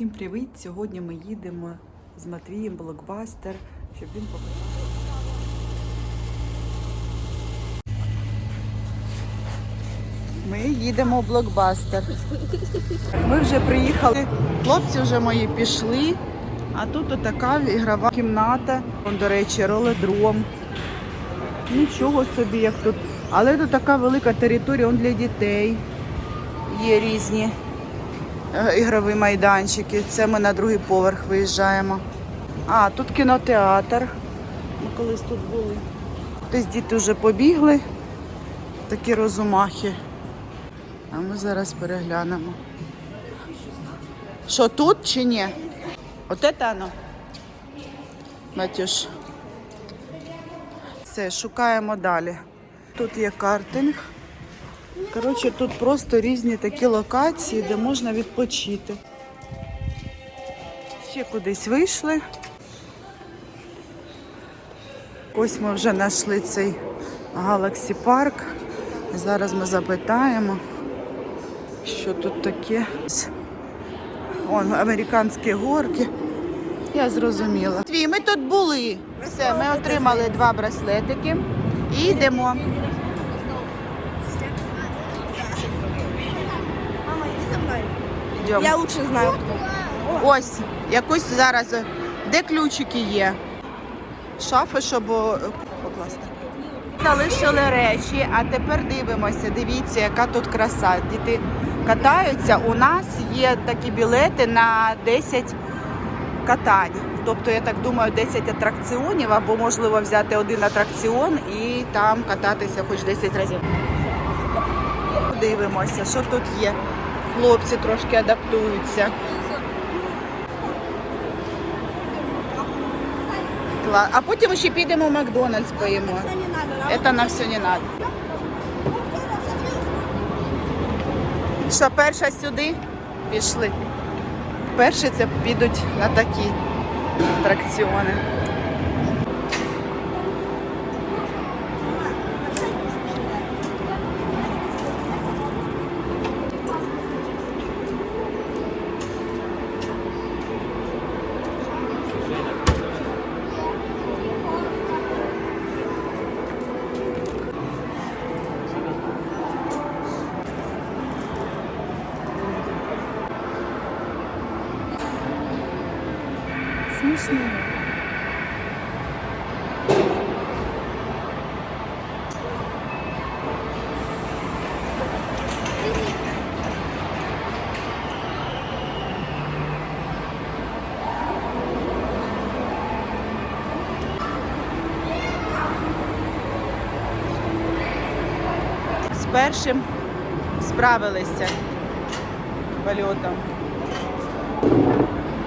Всім привіт! Сьогодні ми їдемо з Матвієм блокбастер, щоб він показав. Ми їдемо в блокбастер. Ми вже приїхали. Хлопці вже мої пішли. А тут така ігрова кімната. Вон, до речі, роледром. Нічого собі, як тут. Але тут така велика територія он для дітей. Є різні ігрові майданчики. Це ми на другий поверх виїжджаємо. А, тут кінотеатр. Ми колись тут були. Десь діти вже побігли. Такі розумахи. А ми зараз переглянемо. Що тут чи ні? От це оно. Матюш. Все, шукаємо далі. Тут є картинг. Коротше, тут просто різні такі локації, де можна відпочити. Ще кудись вийшли. Ось ми вже знайшли цей Galaxy Park. Зараз ми запитаємо, що тут таке. Вон американські горки. Я зрозуміла. Ми тут були. Все, ми отримали два браслетики і йдемо. Йдемо. Я лучше знаю. Ось, якось зараз. Де ключики є? Шафи, щоб покласти. Залишили речі, а тепер дивимося. Дивіться, яка тут краса. Діти катаються. У нас є такі білети на 10 катань. Тобто, я так думаю, 10 атракціонів, або можливо взяти один атракціон і там кататися хоч 10 разів. Дивимося, що тут є. Хлопці трошки адаптуються. Кла- А потім ще підемо в Макдональдс поїмо. Це на все не треба. Що, перша сюди? Пішли. Перші це підуть на такі атракціони. З першим справилися польотом.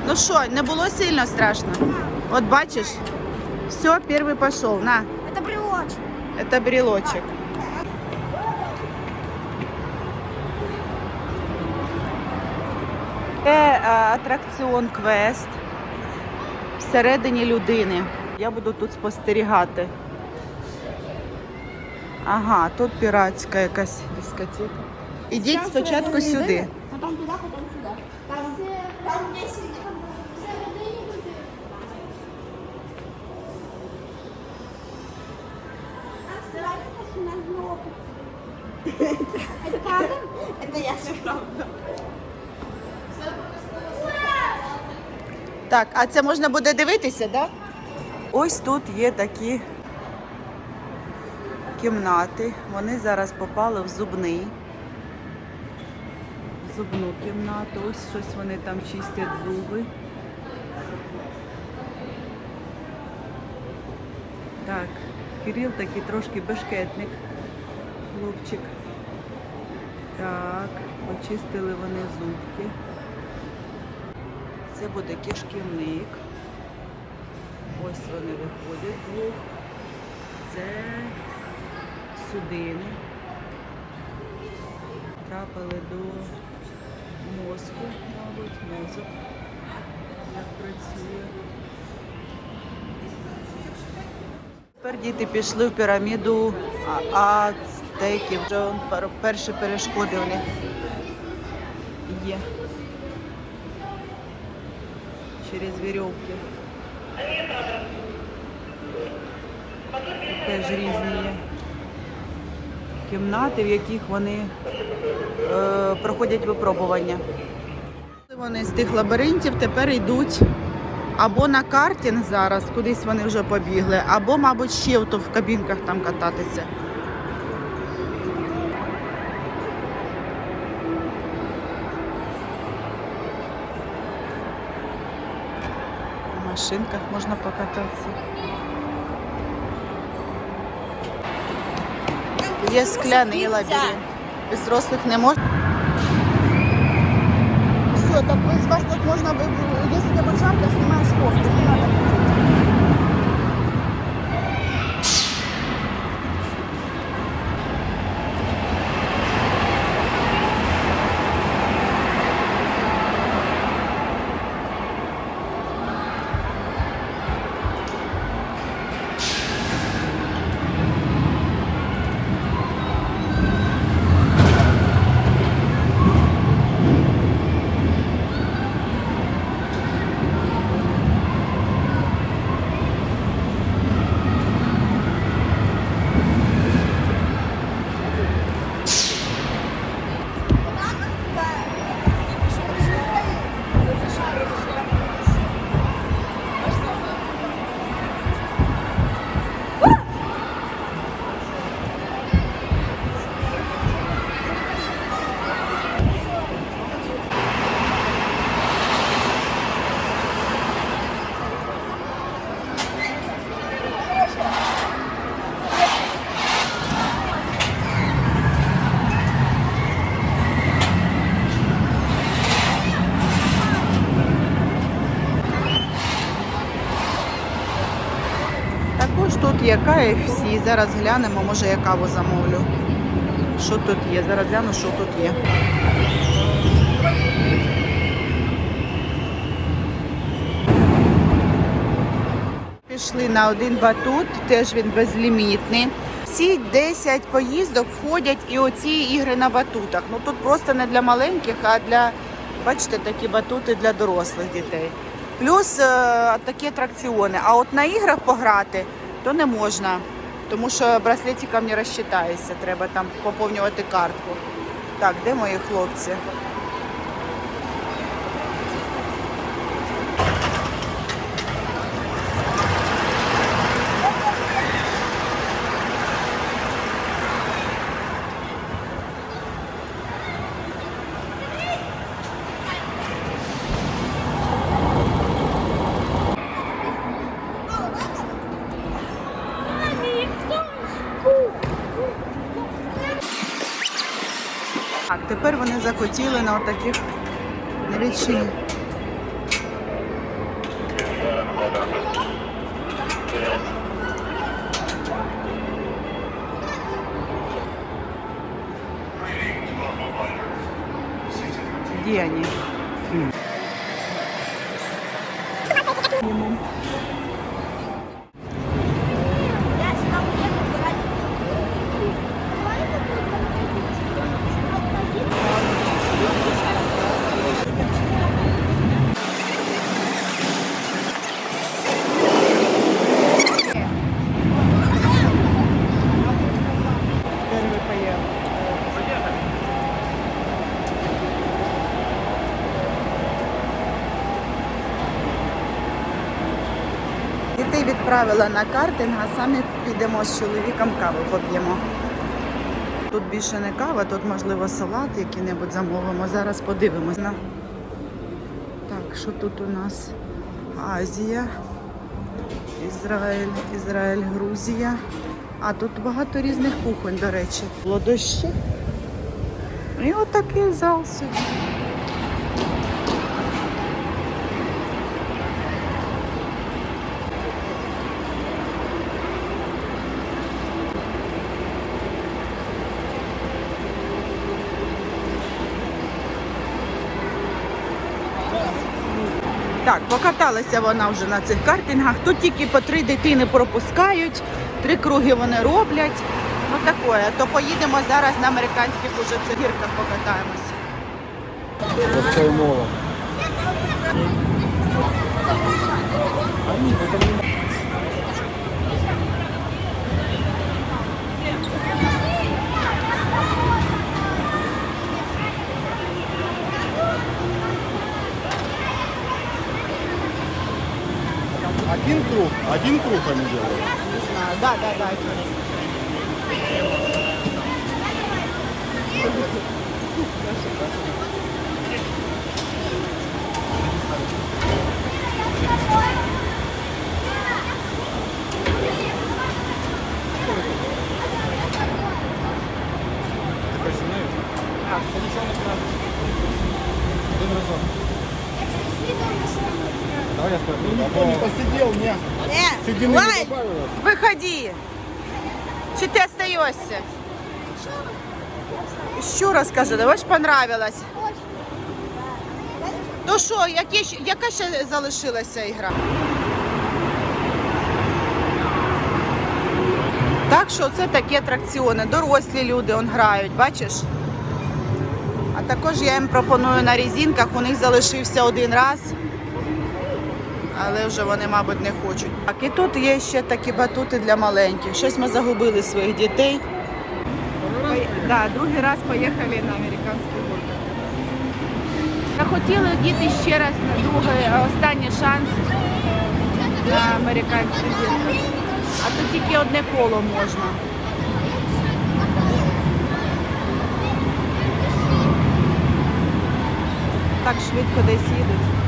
Ну що, не було сильно страшно? От бачиш, все, перший пішов. На, Это брелочек. це брелочок. Це атракціон квест всередині людини. Я буду тут спостерігати. Ага, тут піратська якась дискотека. Ідіть спочатку сюди. Потом туда, потом сюда. Там, там 10 Это? Это я все. Так, а це можна буде дивитися? Да? Ось тут є такі кімнати. Вони зараз попали в зубний. В Зубну кімнату. Ось щось вони там чистять зуби. Так, Кирил такий трошки бешкетник. Хлопчик. Так, почистили вони зубки. Це буде кишківник. Ось вони виходять двох. Це судини. Трапили до мозку, мабуть, мозок. Як працює. Тепер діти пішли в піраміду а- ацтеків. Вже перші перешкоди у них є. через вірьовки. Теж різні є кімнати, в яких вони е, проходять випробування. Вони з тих лабіринтів тепер йдуть або на картинг зараз, кудись вони вже побігли, або, мабуть, ще в кабінках там кататися. машинках можно покататься. Есть скляные лабиринт. Без взрослых не можно. Все, так из вас тут можно, если ты бочарка, снимаешь кофту, не надо Тут є KFC. Зараз глянемо, може я каву замовлю. Що тут є? Зараз гляну, що тут є. Пішли на один батут, теж він безлімітний. Всі 10 поїздок входять і оці ігри на батутах. Ну тут просто не для маленьких, а для, бачите, такі батути для дорослих дітей. Плюс е, такі атракціони. А от на іграх пограти то не можна, тому що браслетиком не розчитаєшся, треба там поповнювати картку. Так, де мої хлопці? Тепер вони захотіли на таких речі. Где они? Відправила на картинг, а самі підемо з чоловіком каву поп'ємо. Тут більше не кава, тут можливо салат який-небудь замовимо. Зараз подивимось. Так, що тут у нас? Азія, Ізраїль, Ізраїль, Грузія. А тут багато різних кухонь, до речі. Було дощі. І отакий зал сьогодні. Так, покаталася вона вже на цих картингах. Тут тільки по три дитини пропускають, три круги вони роблять. Ну таке. То поїдемо зараз на американських уже гірках покатаємося. Розкаймова. Круг, один круг они делают. Не знаю. Да, да, да. Один разок. Давай я. Ну, никто не посидел, не. Не, Седины не добавилось. выходи. Чи ти остаешься? Що розкажи, давай ж понравилось. То що, які, ще- яка ще залишилася ігра? Так що це такі атракціони. Дорослі люди он грають, бачиш? А також я їм пропоную на резинках, у них залишився один раз. Але вже вони, мабуть, не хочуть. Так, і тут є ще такі батути для маленьких. Щось ми загубили своїх дітей. Да, другий раз поїхали на американський город. Захотіли діти ще раз на другий, останній шанс на американський город. А тут тільки одне коло можна. Так швидко десь їдуть.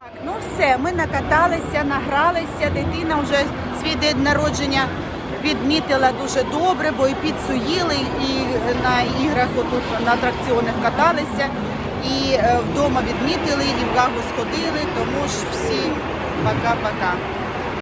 Так, ну все, ми накаталися, награлися. Дитина вже свій день народження відмітила дуже добре, бо і піцу їли, і на іграх отут на атракціонах каталися, і е, вдома відмітили, і в Гагу сходили, тому ж всі пока-пока.